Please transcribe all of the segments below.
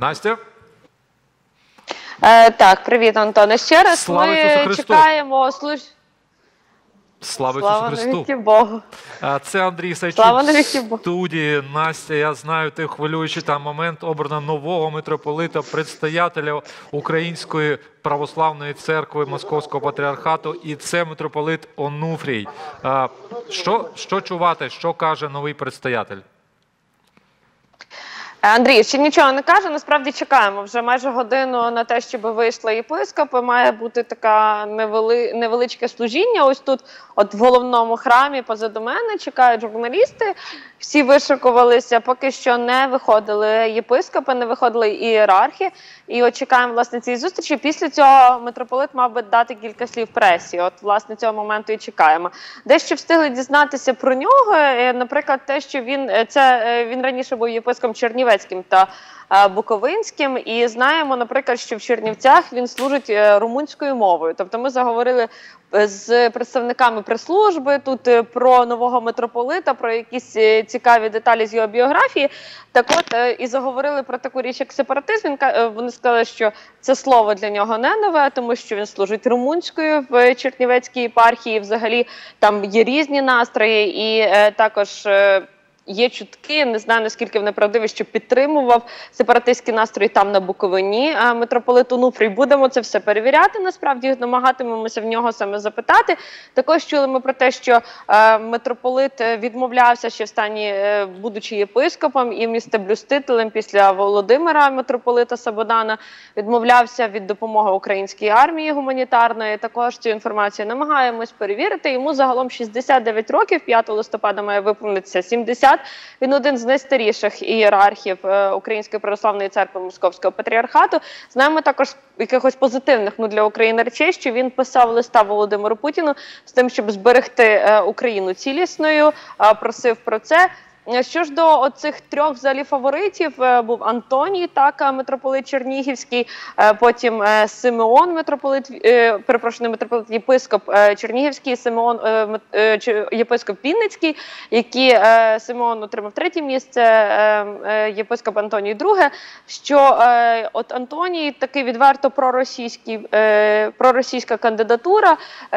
Настя? Е, так, привіт, Антоне. Ще раз Слава ми Христу! чекаємо служ... Слава, Ісусу Христу! навіки Богу. А, Це Андрій Сайчук Слава в навіки Богу. студії. Настя, я знаю, ти хвилюючий там момент обрано нового митрополита, предстоятеля Української православної церкви Московського патріархату, і це митрополит Онуфрій. А, Що, що чувати, що каже новий предстоятель? Андрій, ще нічого не каже. Насправді чекаємо вже майже годину на те, щоб вийшли єпископи. Має бути така невели... невеличке служіння. Ось тут, от в головному храмі, позаду мене, чекають журналісти. Всі вишикувалися, поки що не виходили єпископи, не виходили ієрархи. І от чекаємо власне цієї зустрічі. Після цього митрополит мав би дати кілька слів пресі. От власне цього моменту і чекаємо. Дещо встигли дізнатися про нього. е, Наприклад, те, що він е, це е, він раніше був єпископом Чернівецьким та е, Буковинським, і знаємо, наприклад, що в Чернівцях він служить е, румунською мовою. Тобто, ми заговорили е, з представниками прес-служби тут про нового митрополита, про якісь цікаві деталі з його біографії. Так от і заговорили про таку річ, як сепаратизм. Він вони сказали, що це слово для нього не нове, тому що він служить румунською в Чернівецькій єпархії. Взагалі там є різні настрої, і також. Є чутки, не знаю наскільки вони правдиві, що підтримував сепаратистські настрої там на Буковині а митрополит Онуфрій. Будемо це все перевіряти. Насправді намагатимемося в нього саме запитати. Також чули ми про те, що е, митрополит відмовлявся ще в стані, е, будучи єпископом і місцеблюстителем після Володимира митрополита Сабодана, відмовлявся від допомоги українській армії гуманітарної. Також цю інформацію намагаємось перевірити. Йому загалом 69 років. 5 листопада має виповнитися 70. Він один з найстаріших ієрархів е, Української православної церкви Московського патріархату. Знаємо також якихось позитивних ну для України речей, що він писав листа Володимиру Путіну з тим, щоб зберегти е, Україну цілісною. Просив про це. Е, Що ж до оцих трьох взагалі фаворитів е, був Антоній, так е, митрополит Чернігівський, потім Симеон, митрополит, перепрошую, митрополит єпископ Чернігівський, Симеон єпископ Вінницький, які Симеон отримав третє місце, єпископ Антоній друге. Що от Антоній такий відверто проросійський, проросійська кандидатура,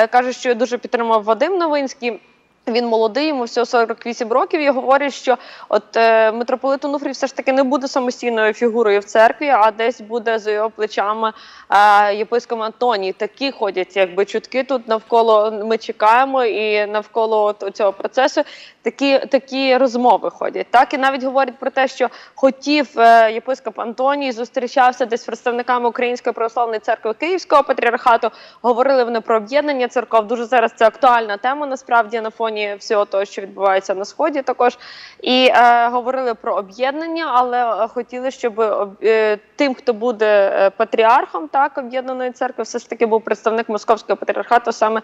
каже, що дуже підтримав Вадим Новинський. Він молодий, йому всього 48 років. І говорять, що от е, митрополит Онуфрій все ж таки не буде самостійною фігурою в церкві, а десь буде за його плечами е, єпископ Антоній. Такі ходять, якби чутки тут навколо. Ми чекаємо, і навколо от цього процесу такі, такі розмови ходять. Так і навіть говорять про те, що хотів е, єпископ Антоній зустрічався десь з представниками Української православної церкви Київського патріархату. Говорили вони про об'єднання церков. Дуже зараз це актуальна тема насправді на фоні всього того, що відбувається на сході. Також і е, говорили про об'єднання, але е, хотіли, щоб е, тим, хто буде е, патріархом так об'єднаної церкви, все ж таки був представник московського патріархату, саме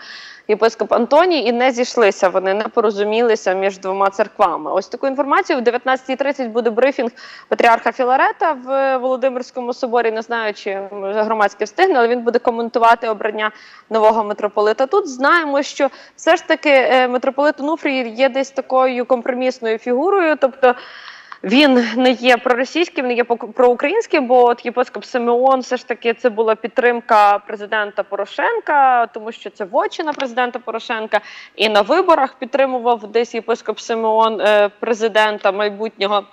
єпископ Антоній, і не зійшлися. Вони не порозумілися між двома церквами. Ось таку інформацію в 19.30 буде брифінг патріарха Філарета в Володимирському соборі. Не знаю, чи громадське встигне, але він буде коментувати обрання нового митрополита. Тут знаємо, що все ж таки е, митрополит Онуфрій є десь такою компромісною фігурою, тобто. Він не є проросійським, не є проукраїнським, бо от єпископ Симеон все ж таки це була підтримка президента Порошенка, тому що це вотчина президента Порошенка. І на виборах підтримував десь єпископ Симеон е, президента майбутнього.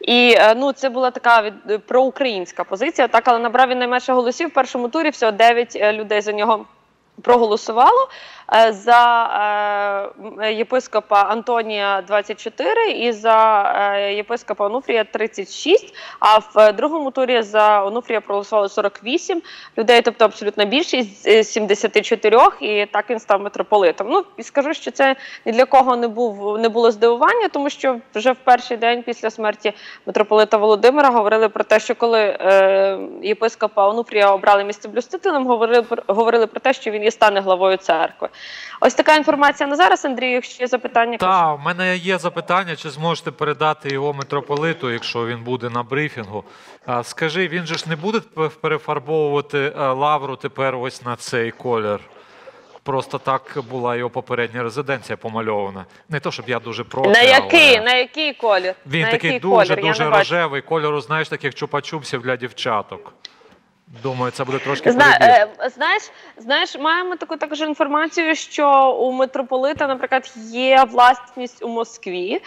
І е, ну це була така від проукраїнська позиція. Так, але набрав він найменше голосів в першому турі. Всього 9 людей за нього проголосувало е, за е, єпископа Антонія 24 і за е, єпископа Онуфрія 36, а в другому турі за Онуфрія проголосувало 48 людей, тобто абсолютна більшість з е, 74, і так він став митрополитом. Ну і скажу, що це ні для кого не був не було здивування, тому що вже в перший день після смерті митрополита Володимира говорили про те, що коли єпископа Онуфрія обрали місцеблюстителем, говорили кажуть про те, що він і стане главою церкви. Ось така інформація на зараз, Андрій. Якщо є запитання. Так, в мене є запитання, чи зможете передати його митрополиту, якщо він буде на брифінгу. Скажи, він же ж не буде перефарбовувати е, лавру тепер ось на цей колір? Просто так була його попередня резиденція помальована. Не то, щоб я дуже проти. На який? але На який колір? Він на такий який дуже колір? Дуже рожевий, кольору, знаєш, таких чупа-чупсів для дівчаток. Думаю, це буде трошки Зна, е, знаєш, знаєш, маємо таку також інформацію, що у митрополита, наприклад, є власність у Москві,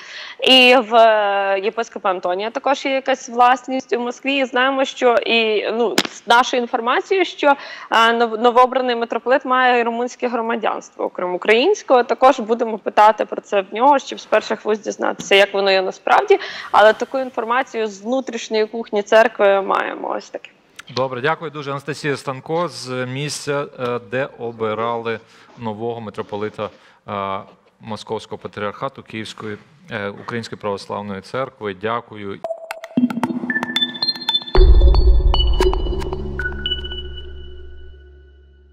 і в е, єпископа Антонія також є якась власність у Москві. І знаємо, що і ну з нашою інформацією, що е, новообраний митрополит має румунське громадянство, окрім українського. Також будемо питати про це в нього, щоб з перших вуст дізнатися, як воно є насправді. Але таку інформацію з внутрішньої кухні церкви маємо ось таке. Добре, дякую дуже. Анастасія Станко з місця, е, де обирали нового митрополита е, Московського патріархату Київської е, Української православної церкви. Дякую.